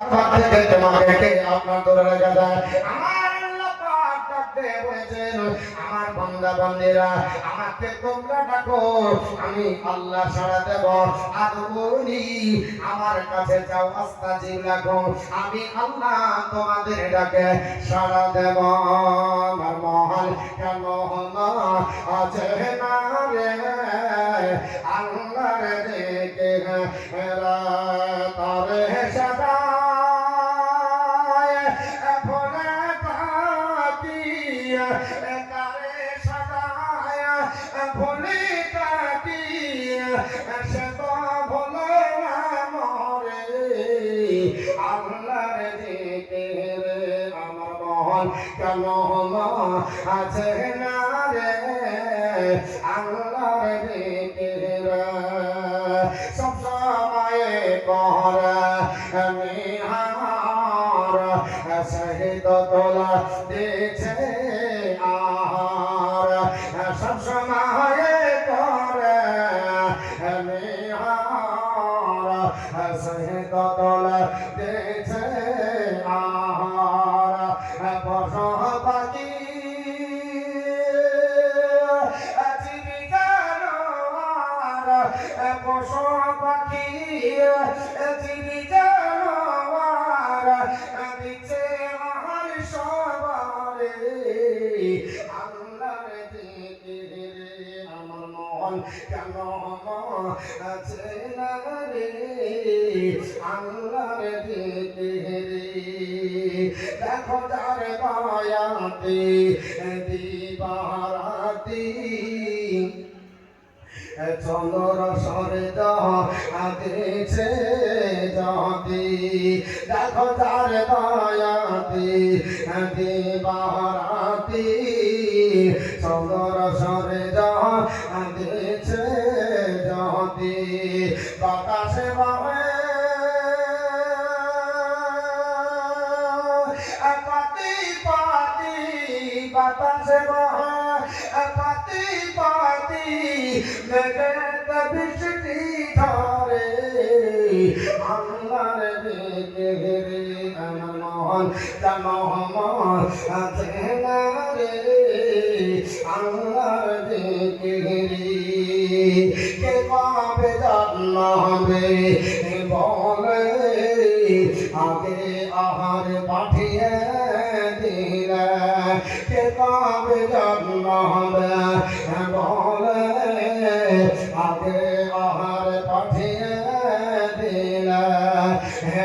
আমার আমি আল্লাহ সাড়া দেব আদবনি আমার কাছে যাও আস্তাজিব রাখো আমি আল্লাহ তোমাদের ডাকে সাড়া দেব, আমার মহান কেন আছে না রে? হলো আছে না রে আল্লাহর দিকে রে সব সময় কর আমি হার শহীদ তোলা দিয়েছে আর সব কেন আছে না রে আল্লাহর দিকে দেখো যার দয়াতে দিবারাতি চন্দর সরে দিয়েছে জাতি দেখো তার দয়াতি দিবারাতি চন্দর সরে দিয়েছে জাতি বাতাসে বাহে। পাতি পাতি বাতাসে বাহে পাতি পাতি মেঘে বৃষ্টি ধরে। আল্লাহর দিকে রে, আমার মহন জানহমন আছে না রে। আল্লাহর পাবে জানবে বলে, আগে আহার পাঠিয়ে দিলে। কে পাবে জানবে বলে, আগে আহার পাঠিয়ে দিলে। হে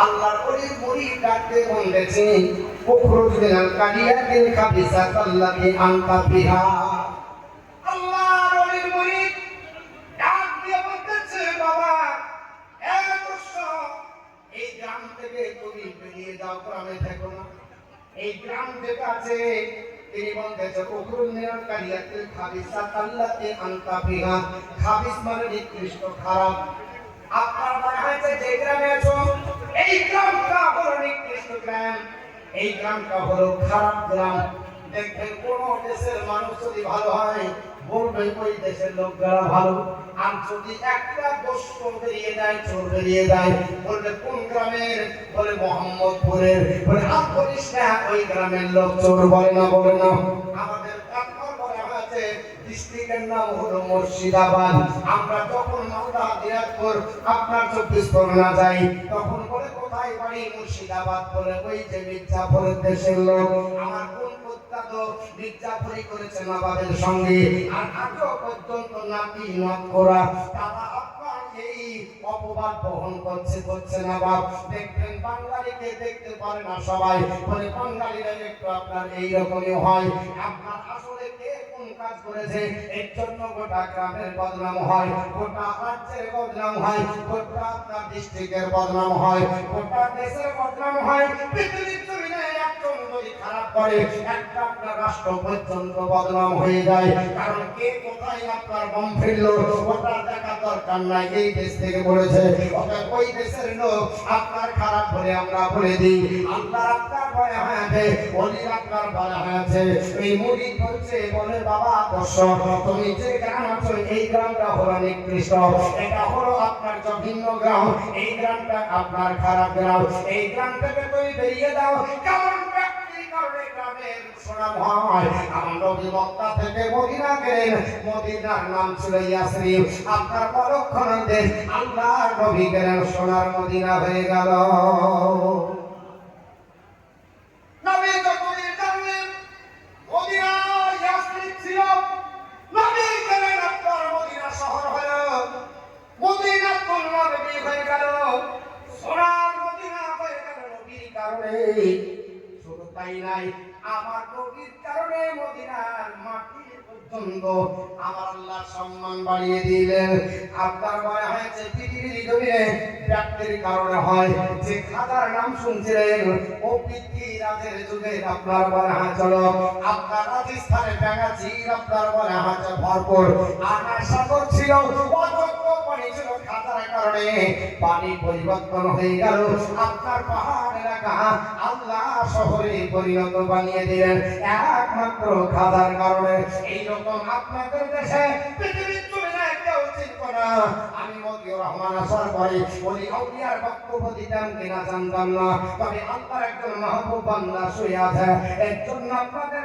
আল্লাহর অলির মুরিদ ডাকতে বলতেছে উখরুজ মিনাল কালিয়াতিল খাবিসাত আল্লাতি আনতা বিহা। আল্লাহর অলির মুরিদ ডাক দিয়ে বলতেছে, বাবা এ দুষ্ট এই গ্রাম থেকে তুমি বেরিয়ে যাও, গ্রামে থেকো না। এই গ্রাম যেটা আছে, তিনি বলতেছে উখরুজ মিনাল কালিয়াতিল খাবিসাত আল্লাতি আনতা বিহা। খাবিস মানে নিকৃষ্ট খারাপ। আপনার মনে যে গ্রামে আছো এই গ্রামটা হলো নিকৃষ্ট গ্রাম। এই গ্রামটা হলো খারাপ গ্রাম। দেখবেন কোন দেশের মানুষ যদি ভালো হয় বলবে ওই দেশের ভালো। আর যদি একটা বেরিয়ে চোর বেরিয়ে বলবে কোন গ্রামের? বলে মোহাম্মদপুরের। বলে ওই গ্রামের লোক চোর বলে না বলে না। আমাদের ডিস্ট্রিক্টের নাম হলো মুর্শিদাবাদ। আমরা যখন মালদা দিনাজপুর আপনার চব্বিশ পরগনা যাই, তখন বলে, কোথায় বাড়ি মুর্শিদাবাদ? বলে, ওই যে মির্জাপুরের দেশের লোক। আমার কোন প্রত্যাত মির্জাপুরি করেছে নবাবের সঙ্গে। আর আজও পর্যন্ত নাতি নট করা তারা অপবাদ বহন করছে করছে না বাপ। দেখবেন বাঙালিকে দেখতে পারে না সবাই। বলে, বাঙালিরা একটু আপনার এইরকমই হয়। আপনার আসলে কাজ করেছে, এর জন্য গোটা গ্রামের বদনাম হয়, গোটা রাজ্যের বদনাম হয়, গোটা আপনার ডিস্ট্রিক্টের বদনাম হয়, গোটা দেশের বদনাম হয়, পৃথিবীর যদি খারাপ করে, একটা আপনার রাষ্ট্র পর্যন্ত বদনাম হয়ে যায়। কারণ কে কোথায় আপনার বম ফেলল? ওটা দেখা দরকার নাই, এই দেশ থেকে বলেছে। ওই দেশের লোক আপনার খারাপ বলে আমরা বলে দিই। আল্লাহ আপনার ভয় হয়েছে অলি আপনার ভয় হয়েছে এই মুড়ি করছে বলে বাবা দর্শ তুমি যে গ্রাম আছো, এই গ্রামটা হলো নিকৃষ্ট। এটা হলো আপনার জঘন্য গ্রাম। এই গ্রামটা আপনার খারাপ গ্রাম। এই গ্রাম থেকে তুমি বেরিয়ে দাও কারণ গেলেন। মদিনার নাম আপনার পরক্ষণে আল্লাহ নবী গেলেন সোনার মদিনা হয়ে গেল নবী যখনই জানলেন মদিনা ইয়াসরিব ছিল নবী গেলেন আপনার মদিনা শহর হলো মদিনা কোন নবী হয়ে গেল সোনার মদিনা হয়ে গেল নবীর কারণে শুধু তাই নাই আমার নবীর কারণে মদিনার মাটি পর্যন্ত আপনার কারণে হয়। যে খাদার নাম শুনছিলেন, ও পৃথ্বীরাজের যুগে আপনার মনে হয় চলো, আপনার রাজস্থানে ব্যাঙাচির আপনার মনে সাগর ছিল কারণে পানি পরিবর্তন হয়ে গেল। আপনার পাহাড় এলাকা আল্লাহ শহরে পরিণত বানিয়ে দিলেন। একমাত্র খাদার কারণে। এইরকম আপনাদের দেশে আমি মতিউর রহমান আসার পরে বক্তব্য দিতাম কিনা জানতাম না। তবে আল্লাহর একজন মাহবুব বান্দা শুয়ে আছে। এর জন্য আপনাদের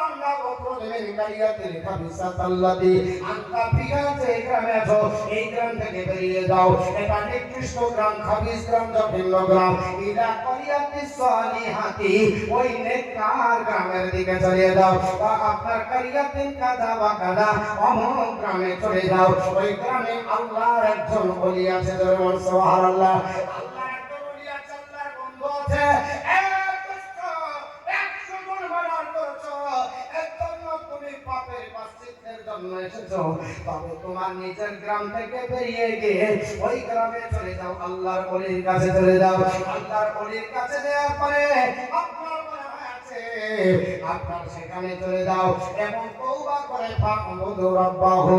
দেবেন কারিয়াতের খাবিসাত আল্লাদি আন্তা ফিগাতে গ্রামে আছো, এই গ্রাম থেকে বেরিয়ে যাও। এটা নিকৃষ্ট গ্রাম খাবিস গ্রাম, জঘন্য গ্রাম। ইলা কারিয়াতি সালিহাতি, ওই নেককার গ্রামের দিকে চলে যাও। বা আপনার কারিয়াতিন কাদা বা কাদা অমুক গ্রামে চলে যাও। ওই গ্রামে আল্লাহর একজন ওলি আছে সুবহানাল্লাহ। আল্লাহর একজন ওলি আছে, আল্লাহর বন্ধু আছে। জন্য এসেছ। তবে তোমার নিজের গ্রাম থেকে বেরিয়ে গিয়ে ওই গ্রামে চলে যাও, আল্লাহর অলির কাছে চলে যাও। আল্লাহর অলির কাছে যাওয়ার পরে আপনার আপনার সেখানে চলে যাও। এবং তওবা করে ফাকবুদু রাব্বাহু।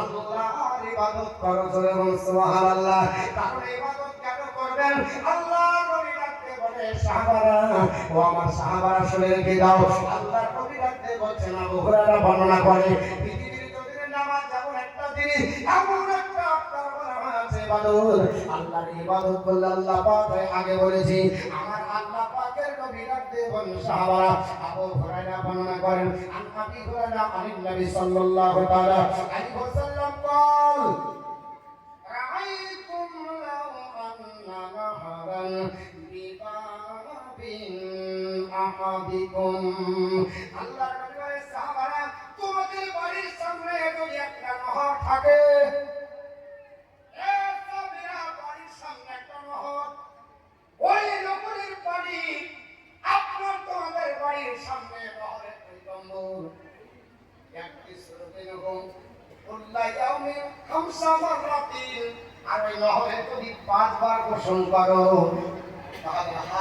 আল্লাহর ইবাদত করো চলে সুবহানাল্লাহ। কারণ ইবাদত কেন করবেন? আল্লাহ নবী ডাকতে বলে, সাহাবারা, ও আমার সাহাবারা শুনে রেখে দাও? আল্লাহর নবী ডাকতে বলছেন আবু হুরায়রা বর্ণনা করে তিনি এমন একটা আল্লাহর ইবাদত করলে আল্লাহ পাক আগে বলেছি, আমার আল্লাহ পাকের কবিরা দেবন সাহাবারা, আবু হুরায়রা বর্ণনা করেন, আন হুরায়রা আনিন নবী সাল্লাল্লাহু তাআলা আলাইহি ওয়াসাল্লাম কল, রাআইতুম লাউ আন্না নাহারান বিবাবিন আহাদিকুম। আল্লাহ থাকে ওই তোমাদের বাড়ির সামনে নহরের পৈগম্বর একটি স্রোতে এরকম কুল্লা খামসা মাররাতিন আর ওই নহরে যদি পাঁচবার গোসল করো